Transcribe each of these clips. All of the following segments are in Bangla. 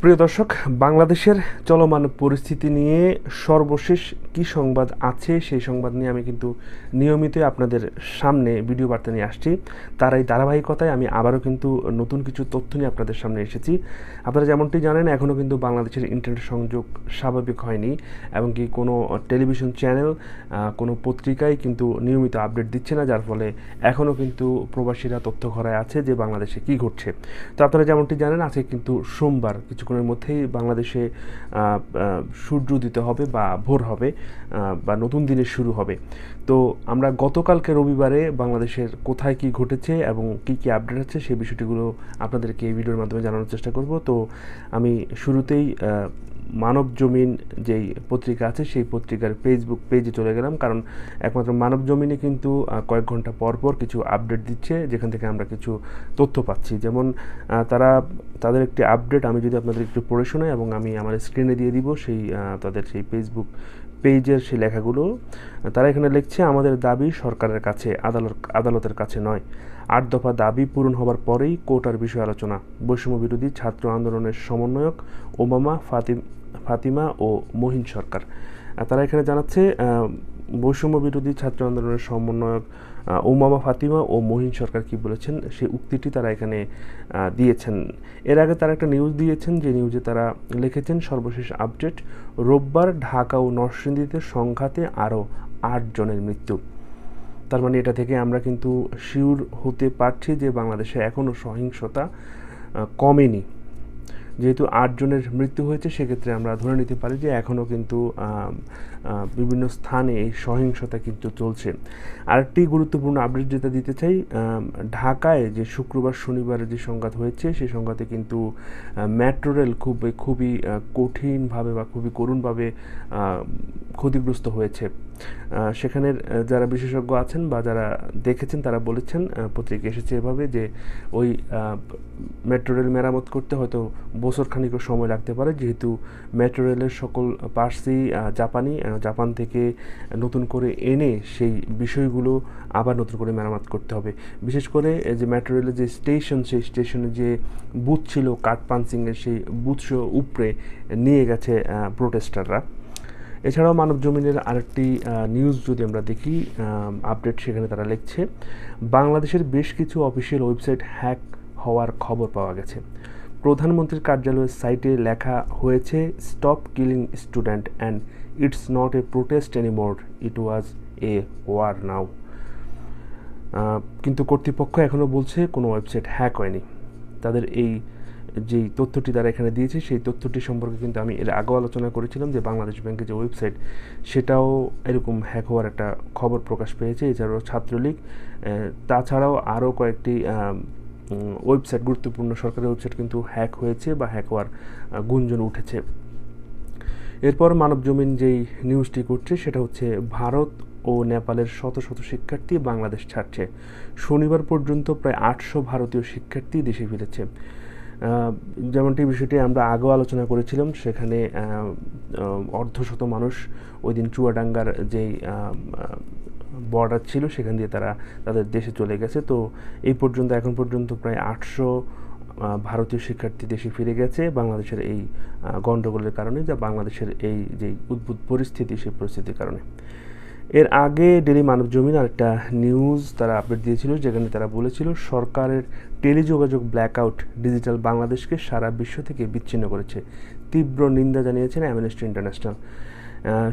প্রিয় দর্শক, বাংলাদেশের চলমান পরিস্থিতি নিয়ে সর্বশেষ কি সংবাদ আছে সেই সংবাদ নিয়ে আমি কিন্তু নিয়মিতই আপনাদের সামনে ভিডিও বার্তা নিয়ে আসছি। তার এই ধারাবাহিকতায় আমি আবারও কিন্তু নতুন কিছু তথ্য নিয়ে আপনাদের সামনে এসেছি। আপনারা যেমনটি জানেন এখনও কিন্তু বাংলাদেশের ইন্টারনেট সংযোগ স্বাভাবিক হয়নি এবং কি কোনো টেলিভিশন চ্যানেল কোনো পত্রিকায় কিন্তু নিয়মিত আপডেট দিচ্ছে না, যার ফলে এখনও কিন্তু প্রবাসীরা তথ্য ঘরায় আছে যে বাংলাদেশে কি ঘটছে। তো আপনারা যেমনটি জানেন, আজকে কিন্তু সোমবার কিছুক্ষণের মধ্যেই বাংলাদেশে সূর্য দিতে হবে বা ভোর হবে বা নতুন দিনের শুরু হবে। তো আমরা গতকালকে রবিবারে বাংলাদেশের কোথায় কি ঘটেছে এবং কি কি আপডেট আছে সেই বিষয়টিগুলো আপনাদেরকে এই ভিডিওর মাধ্যমে জানানোর চেষ্টা করব। তো আমি শুরুতেই মানব জমিন যেই পত্রিকা আছে, সেই পত্রিকার ফেসবুক পেজে চলে গেলাম। কারণ একমাত্র মানব জমিনে কিন্তু কয়েক ঘণ্টা পর পর কিছু আপডেট দিচ্ছে, যেখান থেকে আমরা কিছু তথ্য পাচ্ছি। যেমন তারা, তাদের একটি আপডেট আমি যদি আপনাদের একটু পড়ে শোনাই এবং আমি আমার স্ক্রিনে দিয়ে দিব, সেই তাদের সেই ফেসবুক পেজের সেই লেখাগুলো। তারা এখানে লিখছে, আমাদের দাবি সরকারের কাছে, আদালত, আদালতের কাছে নয়। আট দফা দাবি পূরণ হবার পরেই কোটার বিষয় আলোচনা। বৈষম্য বিরোধী ছাত্র আন্দোলনের সমন্বয়ক ওবামা, ফাতিম, ফাতিমা ও মহিন সরকার। তারা এখানে জানাচ্ছে বৈষম্য বিরোধী ছাত্র আন্দোলনের সমন্বয়ক ওমামা ফাতিমা ও মহিন সরকার কি বলেছেন সেই উক্তিটি তারা এখানে দিয়েছেন। এর আগে তারা একটা নিউজ দিয়েছেন, যে নিউজে তারা লিখেছেন, সর্বশেষ আপডেট রোববার ঢাকা ও নরসিংদীতে সংঘাতে আরও আটজনের মৃত্যু। তার মানে এটা থেকে আমরা কিন্তু শিওর হতে পারছি যে বাংলাদেশে এখনও সহিংসতা কমেনি। যেহেতু আটজনের মৃত্যু হয়েছে, সেক্ষেত্রে আমরা ধরে নিতে পারি যে এখনও কিন্তু বিভিন্ন স্থানে এই সহিংসতা কিন্তু চলছে। আরেকটি গুরুত্বপূর্ণ আপডেট যেটা দিতে চাই ঢাকায় যে শুক্রবার, শনিবার যে সংঘাত হয়েছে, সেই সংঘাতে কিন্তু মেট্রো রেল খুব খুবই কঠিনভাবে বা খুবই করুণভাবে ক্ষতিগ্রস্ত হয়েছে। সেখানের যারা বিশেষজ্ঞ আছেন বা যারা দেখেছেন, তারা বলেছেন পত্রিকা এসেছে এভাবে যে ওই মেট্রো রেল মেরামত করতে হয়তো বছর খানিকও সময় লাগতে পারে। যেহেতু মেট্রো রেলের সকল পার্সি জাপানি জাপান থেকে নতুন করে এনে সেই বিষয়গুলো আবার নতুন করে মেরামত করতে হবে। বিশেষ করে যে মেট্রো রেলের যে স্টেশন, সেই স্টেশনে যে বুথ ছিল কাঠ পাঞ্চিংয়ের সেই বুথ উপরে নিয়ে গেছে প্রোটেস্টাররা এছাড়াও মানব জমিনের আরেকটি নিউজ যদি আমরা দেখি আপডেট সেখানে তারা লিখছে, বাংলাদেশের বেশ কিছু অফিসিয়াল ওয়েবসাইট হ্যাক হওয়ার খবর পাওয়া গেছে। প্রধানমন্ত্রীর কার্যালয়ের সাইটে লেখা হয়েছে stop killing student and it's not a protest anymore it was a war now কিন্তু কর্তৃপক্ষ এখনও বলছে কোনো ওয়েবসাইট হ্যাক হয়নি। তাদের এই যেই তথ্যটি তারা এখানে দিয়েছে, সেই তথ্যটি সম্পর্কে কিন্তু আমি এর আগেও আলোচনা করেছিলাম যে বাংলাদেশ ব্যাংকের যে ওয়েবসাইট, সেটাও এরকম হ্যাক হওয়ার একটা খবর প্রকাশ পেয়েছে। এছাড়াও ছাত্রলীগ তাছাড়াও আরও কয়েকটি ওয়েবসাইট, গুরুত্বপূর্ণ সরকারি ওয়েবসাইট কিন্তু হ্যাক হয়েছে বা হ্যাক হওয়ার গুঞ্জন উঠেছে। এরপর মানব জমিন যেই নিউজটি করছে, সেটা হচ্ছে ভারত ও নেপালের শত শত শিক্ষার্থী বাংলাদেশ ছাড়ছে। শনিবার পর্যন্ত প্রায় আটশো ভারতীয় শিক্ষার্থী দেশে ফিরেছে। যেমনটি বিষয়টি আমরা আগেও আলোচনা করেছিলাম, সেখানে অর্ধশত মানুষ ওই দিন চুয়াডাঙ্গার যেই বর্ডার ছিল, সেখান দিয়ে তারা তাদের দেশে চলে গেছে। তো এই পর্যন্ত, এখন পর্যন্ত প্রায় আটশো ভারতীয় শিক্ষার্থী দেশে ফিরে গেছে বাংলাদেশের এই গণ্ডগোলের কারণে, যা বাংলাদেশের এই যে উদ্ভুত পরিস্থিতি, সেই পরিস্থিতির কারণে। এর আগে ডেলি মানব জমিন আরেকটা নিউজ তারা আপডেট দিয়েছিল, যেখানে তারা বলেছিল সরকারের টেলিযোগাযোগ ব্ল্যাকআউট ডিজিটাল বাংলাদেশকে সারা বিশ্ব থেকে বিচ্ছিন্ন করেছে। তীব্র নিন্দা জানিয়েছেন অ্যামনেস্টি ইন্টারন্যাশনাল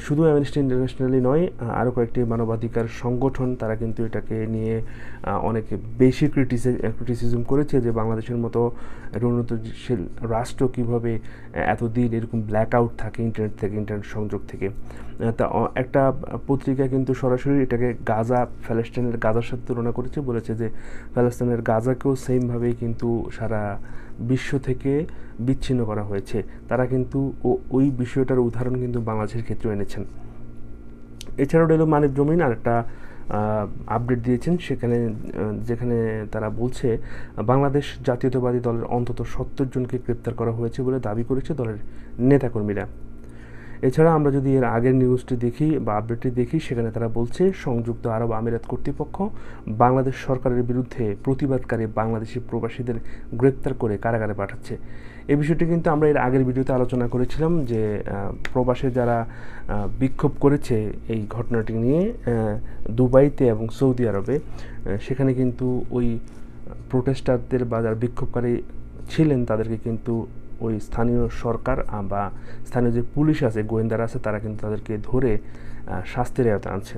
শুধু অ্যামনেস্টি ইন্টারন্যাশনালি নয় আরও কয়েকটি মানবাধিকার সংগঠন তারা কিন্তু এটাকে নিয়ে অনেক বেশি ক্রিটিসি ক্রিটিসিজম করেছে যে বাংলাদেশের মতো উন্নতশীল রাষ্ট্র কীভাবে এতদিন এরকম ব্ল্যাক আউট থাকে ইন্টারনেট থেকে ইন্টারনেট সংযোগ থেকে। তা একটা পত্রিকা কিন্তু সরাসরি এটাকে গাজা প্যালেস্টাইনের গাজার সাথে তুলনা করেছে, বলেছে যে প্যালেস্টাইনের গাজাকেও সেমভাবেই কিন্তু সারা বিশ্ব থেকে বিচ্ছিন্ন করা হয়েছে। তারা কিন্তু ওই বিষয়টার উদাহরণ কিন্তু বাংলাদেশের ক্ষেত্রে এনেছেন। এছাড়াও রইল মানব জমিন আর একটা আপডেট দিয়েছেন। সেখানে যেখানে তারা বলছে, বাংলাদেশ জাতীয়তাবাদী দলের অন্তত সত্তর জনকে গ্রেপ্তার করা হয়েছে বলে দাবি করেছে দলের নেতাকর্মীরা। এছাড়া আমরা যদি এর আগের নিউজটি দেখি বা আপডেটটি দেখি, সেখানে তারা বলছে, সংযুক্ত আরব আমিরাত কর্তৃপক্ষ বাংলাদেশ সরকারের বিরুদ্ধে প্রতিবাদকারী বাংলাদেশি প্রবাসীদের গ্রেপ্তার করে কারাগারে পাঠাচ্ছে। এই বিষয়টি কিন্তু আমরা এর আগের ভিডিওতে আলোচনা করেছিলাম যে প্রবাসে যারা বিক্ষোভ করেছে এই ঘটনাটি নিয়ে দুবাইতে এবং সৌদি আরবে সেখানে কিন্তু ওই প্রোটেস্টারদের বা যারা বিক্ষোভকারী ছিলেন তাদেরকে কিন্তু ওই স্থানীয় সরকার বা স্থানীয় যে পুলিশ আছে, গোয়েন্দারা আছে, তারা কিন্তু তাদেরকে ধরে শাস্তির আওতায় আনছে।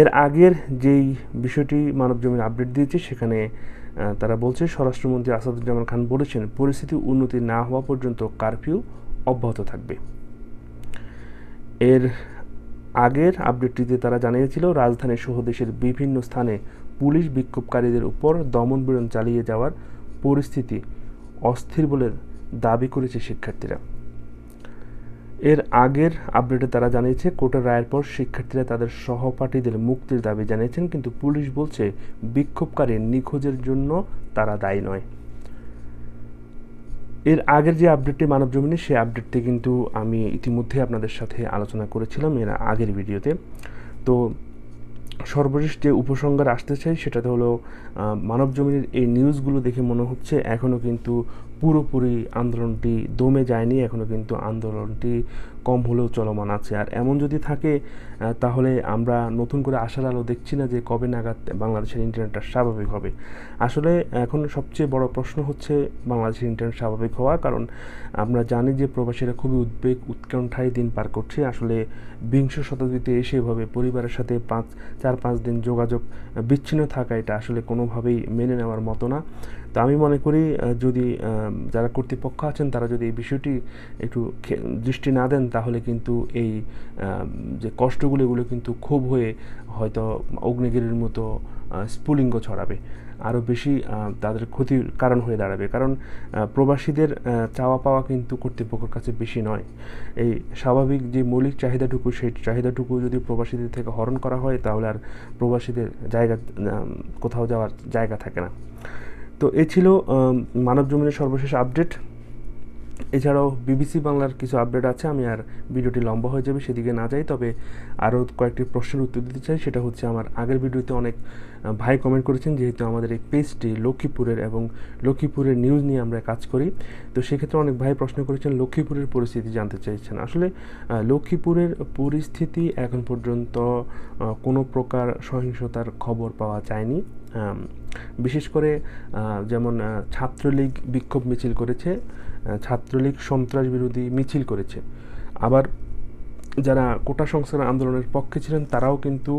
এর আগের যেই বিষয়টি মানব জমির আপডেট দিয়েছে, সেখানে তারা বলছে, স্বরাষ্ট্রমন্ত্রী আসাদুজ্জামান খান বলেছেন, পরিস্থিতি উন্নতি না হওয়া পর্যন্ত কারফিউ অব্যাহত থাকবে। এর আগের আপডেটটিতে তারা জানিয়েছিল, রাজধানী সহ দেশের বিভিন্ন স্থানে পুলিশ বিক্ষোভকারীদের উপর দমনপীড়ন চালিয়ে যাওয়ার পরিস্থিতি অস্থির বলে দাবি করেছে শিক্ষার্থীরা। এর আগের আপডেটে তারা জানিয়েছে, কোর্টের রায়ের পর শিক্ষার্থীরা তাদের সহপাঠীদের মুক্তির দাবি জানিয়েছেন, কিন্তু পুলিশ বলছে, বিক্ষোভকারী নিখোঁজের জন্য তারা দায়ী নয়। এর আগের যে আপডেটটি মানব জমিনে সেই আপডেটটি কিন্তু আমি ইতিমধ্যে আপনাদের সাথে আলোচনা করেছিলাম এর আগের ভিডিওতে। তো সর্বশেষ যে উপসংহার আসতে চাই, সেটাতে হলো মানব জমিনের এই নিউজগুলো দেখে মনে হচ্ছে এখনও কিন্তু পুরোপুরি আন্দোলনটি দমে যায়নি এখনও কিন্তু আন্দোলনটি কম হলেও চলমান আছে। আর এমন যদি থাকে তাহলে আমরা নতুন করে আশার আলো দেখছি না যে কবে নাগাদ বাংলাদেশের ইন্টারনেটটা স্বাভাবিক হবে। আসলে এখন সবচেয়ে বড় প্রশ্ন হচ্ছে বাংলাদেশের ইন্টারনেট স্বাভাবিক হওয়া, কারণ আমরা জানি যে প্রবাসীরা খুবই উদ্বেগ, উৎকণ্ঠায় দিন পার করছে। আসলে বিংশ শতাব্দীতে এসে এভাবে পরিবারের সাথে পাঁচ, চার, পাঁচ দিন যোগাযোগ বিচ্ছিন্ন থাকা, এটা আসলে কোনোভাবেই মেনে নেওয়ার মতো না। তো আমি মনে করি যদি যারা কর্তৃপক্ষ আছেন, তারা যদি এই বিষয়টি একটু দৃষ্টি না দেন, তাহলে কিন্তু এই যে কষ্টগুলো, এগুলো কিন্তু ক্ষোভ হয়ে হয়তো অগ্নিগিরির মতো স্ফুলিঙ্গ ছড়াবে। আরও বেশি তাদের ক্ষতির কারণ হয়ে দাঁড়াবে। কারণ প্রবাসীদের চাওয়া পাওয়া কিন্তু কর্তৃপক্ষের কাছে বেশি নয়। এই স্বাভাবিক যে মৌলিক চাহিদাটুকু, সেই চাহিদাটুকু যদি প্রবাসীদের থেকে হরণ করা হয়, তাহলে আর প্রবাসীদের জায়গা কোথাও যাওয়ার জায়গা থাকে না। তো এ ছিল মানব জমিনের সর্বশেষ আপডেট এছাড়াও বিবিসি বাংলার কিছু আপডেট আছে, আমি আর ভিডিওটি লম্বা হয়ে যাবে, সেদিকে না যাই, তবে আরও কয়েকটি প্রশ্নের উত্তর দিতে চাই, সেটা হচ্ছে আমার আগের ভিডিওতে অনেক ভাই কমেন্ট করেছেন, যেহেতু আমাদের এই পেজটি লক্ষ্মীপুরের এবং লক্ষ্মীপুরের নিউজ নিয়ে আমরা কাজ করি, তো সেক্ষেত্রে অনেক ভাই প্রশ্ন করেছেন, লক্ষ্মীপুরের পরিস্থিতি জানতে চাইছেন। আসলে লক্ষ্মীপুরের পরিস্থিতি এখন পর্যন্ত কোনো প্রকার সহিংসতার খবর পাওয়া যায়নি বিশেষ করে যেমন ছাত্রলীগ বিক্ষোভ মিছিল করেছে ছাত্রলীগ সন্ত্রাস বিরোধী মিছিল করেছে। আবার যারা কোটা সংস্কার আন্দোলনের পক্ষে ছিলেন, তারাও কিন্তু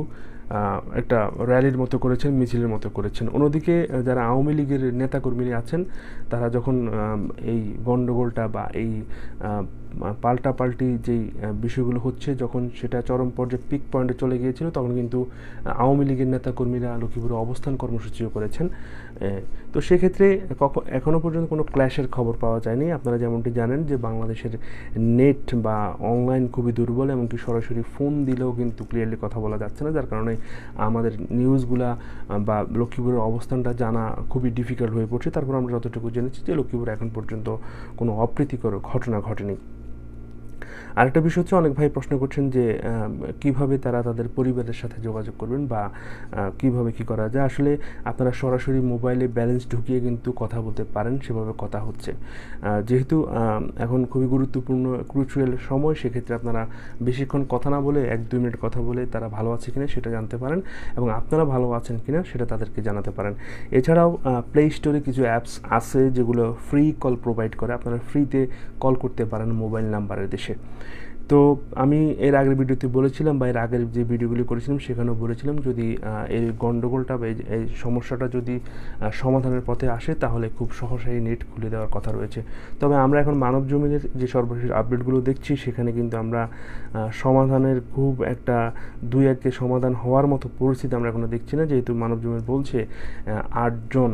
একটা র্যালির মতো করেছেন, মিছিলের মতো করেছেন। অন্যদিকে যারা আওয়ামী লীগের নেতাকর্মীরা আছেন, তারা যখন এই গণ্ডগোলটা বা এই পাল্টাপাল্টি যেই বিষয়গুলো হচ্ছে, যখন সেটা চরম পর্যায়ে পিক পয়েন্টে চলে গিয়েছিল, তখন কিন্তু আওয়ামী লীগের নেতাকর্মীরা লক্ষ্মীপুরে অবস্থান কর্মসূচিও করেছেন। তো সেক্ষেত্রে এখনও পর্যন্ত কোনো ক্ল্যাশের খবর পাওয়া যায়নি। আপনারা যেমনটি জানেন যে, বাংলাদেশের নেট বা অনলাইন খুবই দুর্বল, এমনকি সরাসরি ফোন দিলেও কিন্তু ক্লিয়ারলি কথা বলা যাচ্ছে না। যার কারণে আমাদের নিউজগুলা বা লক্ষ্মীপুরের অবস্থানটা জানা খুবই ডিফিকাল্ট হয়ে পড়ছে। তারপর আমরা যতটুকু জেনেছি যে, লক্ষ্মীপুরে এখন পর্যন্ত কোনো অপ্রীতিকর ঘটনা ঘটেনি। আরেকটা বিষয় হচ্ছে অনেক ভাই প্রশ্ন করছেন যে কীভাবে তারা তাদের পরিবারের সাথে যোগাযোগ করবেন বা কীভাবে কি করা যায়। আসলে আপনারা সরাসরি মোবাইলে ব্যালেন্স ঢুকিয়ে কিন্তু কথা বলতে পারেন, সেভাবে কথা হচ্ছে। যেহেতু এখন খুবই গুরুত্বপূর্ণ ক্রুচুয়াল সময়, সেক্ষেত্রে আপনারা বেশিক্ষণ কথা না বলে, এক দুই মিনিট কথা বলে তারা ভালো আছে কিনা সেটা জানতে পারেন এবং আপনারা ভালো আছেন কিনা সেটা তাদেরকে জানাতে পারেন। এছাড়াও প্লে স্টোরে কিছু অ্যাপস আছে যেগুলো ফ্রি কল প্রোভাইড করে। আপনারা ফ্রিতে কল করতে পারেন মোবাইল নাম্বারের দেশে। তো আমি এর আগের ভিডিওতে বলেছিলাম বা এর আগের যে ভিডিওগুলি করেছিলাম সেখানেও বলেছিলাম যদি এই গণ্ডগোলটা বা এই সমস্যাটা যদি সমাধানের পথে আসে তাহলে খুব সহসাই নেট খুলে দেওয়ার কথা রয়েছে। তবে আমরা এখন মানব জমিনের যে সর্বশেষ আপডেটগুলো দেখছি সেখানে কিন্তু আমরা সমাধানের খুব একটা দুই একে সমাধান হওয়ার মতো পরিস্থিতি আমরা এখনও দেখছি না। যেহেতু মানব জমির বলছে আটজন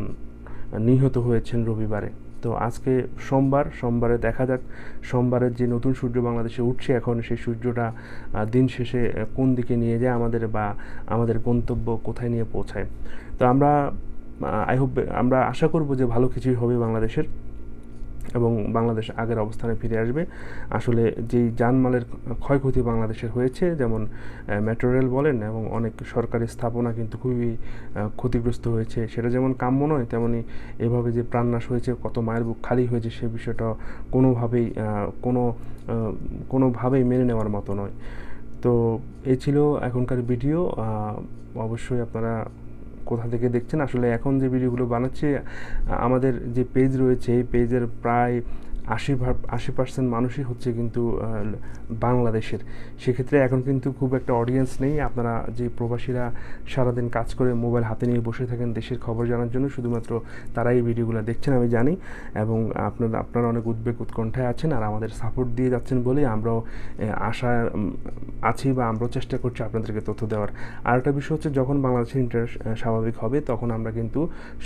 নিহত হয়েছেন রবিবারে। তো আজকে সোমবার, সোমবারে দেখা যাক, সোমবারের যে নতুন সূর্য বাংলাদেশে উঠছে, এখন সেই সূর্যটা দিন শেষে কোন দিকে নিয়ে যায় আমাদের বা আমাদের গন্তব্য কোথায় নিয়ে পৌঁছায়। তো আমরা আই হোপ আমরা আশা করব যে ভালো কিছুই হবে বাংলাদেশের। এবং বাংলাদেশ আগের অবস্থানে ফিরে আসবে। আসলে যেই জানমালের ক্ষয়ক্ষতি বাংলাদেশের হয়েছে, যেমন মেট্রো রেল বলেন এবং অনেক সরকারি স্থাপনা কিন্তু খুবই ক্ষতিগ্রস্ত হয়েছে। সেটা যেমন কাম্য নয়, তেমনি এভাবে যে প্রাণনাশ হয়েছে, কত মায়ের বুক খালি হয়েছে, সে বিষয়টা কোনোভাবেই কোনো কোনোভাবেই মেনে নেওয়ার মতো নয়। তো এই ছিল এখনকার ভিডিও। অবশ্যই আপনারা কোথা থেকে দেখছেন? আসলে এখন যে ভিডিওগুলো বানাচ্ছি আমাদের যে পেজ রয়েছে, এই পেজের প্রায় আশি আশি পার্সেন্ট মানুষই হচ্ছে কিন্তু বাংলাদেশের। সেক্ষেত্রে এখন কিন্তু খুব একটা অডিয়েন্স নেই। আপনারা যে প্রবাসীরা সারাদিন কাজ করে মোবাইল হাতে নিয়ে বসে থাকেন দেশের খবর জানার জন্য, শুধুমাত্র তারাই এই ভিডিওগুলো দেখছেন আমি জানি। এবং আপনারা আপনারা অনেক উদ্বেগ উৎকণ্ঠায় আছেন আর আমাদের সাপোর্ট দিয়ে যাচ্ছেন বলেই আমরাও আশা আছি বা আমরাও চেষ্টা করছি আপনাদেরকে তথ্য দেওয়ার। আর একটা বিষয় হচ্ছে যখন বাংলাদেশের ইন্টারেস্ট স্বাভাবিক হবে, তখন আমরা কিন্তু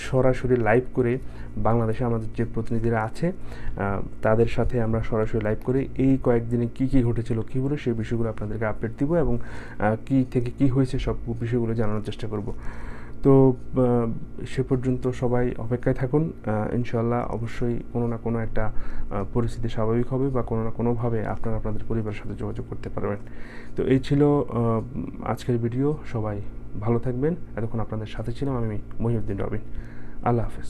সরাসরি লাইভ করে বাংলাদেশে আমাদের যে প্রতিনিধিরা আছে তাদের সাথে আমরা সরাসরি লাইভ করে। এই কয়েকদিনে কী কী ঘটেছিল, কী বলে সেই বিষয়গুলো আপনাদেরকে আপডেট দিব এবং কী থেকে কী হয়েছে সব বিষয়গুলো জানানোর চেষ্টা করব। তো সে পর্যন্ত সবাই অপেক্ষায় থাকুন। ইনশাল্লাহ অবশ্যই কোনো না কোনো একটা পরিস্থিতি স্বাভাবিক হবে বা কোনো না কোনোভাবে আপনারা আপনাদের পরিবারের সাথে যোগাযোগ করতে পারবেন। তো এই ছিল আজকের ভিডিও সবাই ভালো থাকবেন। এতক্ষণ আপনাদের সাথে ছিলাম আমি মহিউদ্দিন রবিন আল্লাহ হাফেজ।